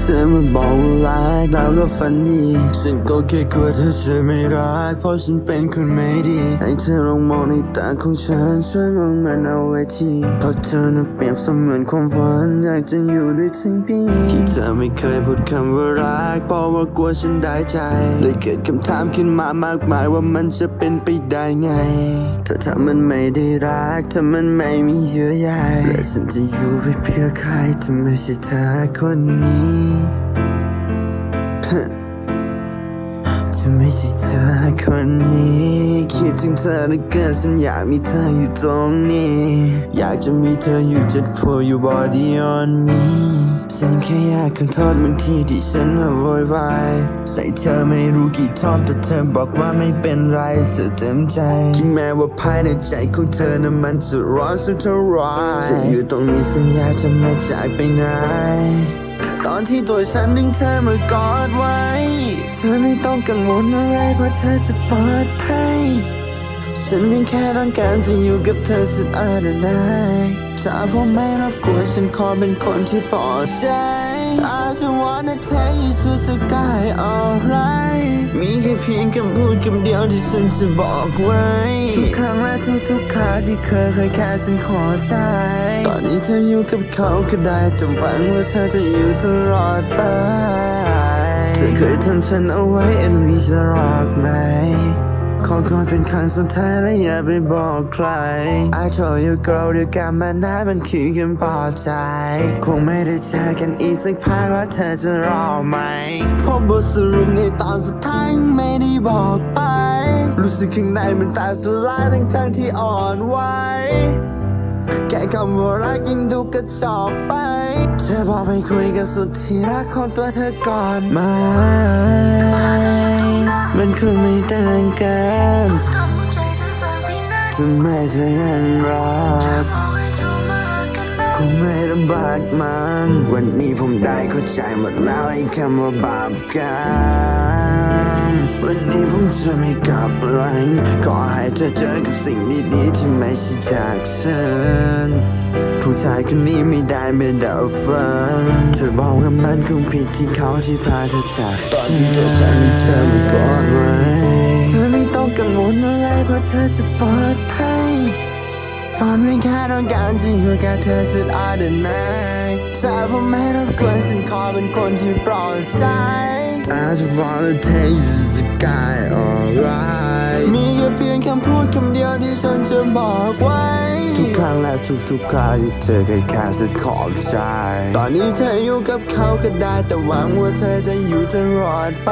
เธอมาบอกว่ารักแล้วก็ฝันดีฉันก็แค่กลัวเธอจะไม่รักเพราะฉันเป็นคนไม่ดีให้เธอลองมองในตาของฉันช่วยมองมันเอาไว้ทีเพราะเธอน่ะเปรียบเสมือนความฝันอยากจะอยู่ด้วยทั้งปีที่เธอไม่เคยพูดคำว่ารักเพราะว่ากลัวฉันได้ใจเลยเกิดคำถามขึ้นมามากมายว่ามันจะเป็นไปได้ไงถ้าถ้ามันไม่ได้รักถ้ามันไม่มีเยื่อใยและฉันจะอยู่ไปเพื่อใครถ้าไม่ใช่เธอคนนี้จะไม่ใช่เธอคนนี้ คิดถึงเธอเหลือเกินฉันอยากมีเธออยู่ตรงนี้ อยากจะมีเธออยู่จะ pour your body on me ฉันแค่อยากขอโทษบางทีที่ฉันโวยวายใส่เธอไม่รู้กี่ทอบแต่เธอบอกว่าไม่เป็นไรเธอเต็มใจถึงแม้ว่าภายในใจของเธอนั้นมันจะร้อนสักเท่าไรจะอยู่ตรงนี้สัญญาจะไม่จากไปไหน ตอนที่ตัวฉันดึงเธอมากอดไว้ เธอไม่ต้องกังวลอะไรเพราะเธอจะปลอดภัย ฉันเพียงแค่ต้องการจะอยู่กับเธอสุดอาดนายถ้าพ่อไม่รบกวนฉันขอเป็นคนที่ปลอดใจ I just wanna take you to the sky alright มีแค่เพียงคำพูดคำเดียวที่ฉันจะบอกไว้ ทุกครั้งและทุกๆคราที่เคยเคยแค่ฉันขอใจ ตอนนี้เธออยู่กับเขาก็ได้แต่หวังว่าเธอจะอยู่ตลอดไป เธอเคยทำฉันเอาไว้ and we จะรอกไหม ขอคอนเป็นครั้งสุดท้ายและอย่าไปบอกใคร I told you girl เดียวกันมานานมันคือคำปลอบใจ คงไม่ได้เจอกันอีกสักพักแล้วเธอจะรอไหมเพราะบทสรุปในตอนสุดท้ายยังไม่ได้บอกไป รู้สึกข้างในมันตายสลายทั้งทั้งที่อ่อนไหว แค่คำว่ารักยังดูกระจอกไป เธอบอกไปคุยกันสุดที่รักของตัวเธอก่อนไหมามันคงไม่ต่างกันทำหัวใจเธอแบบนี้นะทำไมเธอยังรัก คงไม่ลำบากมันวันนี้ผมได้เข้าใจหมดแล้วไอ้คำว่าบาปกรรมวันนี้ผมจะไม่กลับหลังขอให้เธอเจอกับสิ่งดีๆที่ไม่ใช่จากฉันผู้ชายคนนี้ไม่ได้ไม่เดาฝันเธอบอกว่ามันคงผิดที่เขาที่พาเธอจากตอนที่ตัวฉันนั้นเธอไม่กอดไว้เธอไม่ต้องกังวลอะไรเพราะเธอจะปลอดภัย ตอนไม่แค่ต้องการจะอยู่กับเธอสุดอาดนายถ้าผมไม่รบกวนฉันขอเป็นคนที่ปลอดใจ I just wanna take you to the sky alright มีแค่เพียงคำพูดคำเดียวที่ฉันจะบอกไว้ ทุกครั้งและทุกๆคราวที่เธอเคยแค่สุดขอบใจ ตอนนี้เธออยู่กับเขาก็ได้แต่หวังว่าเธอจะอยู่ตลอดไป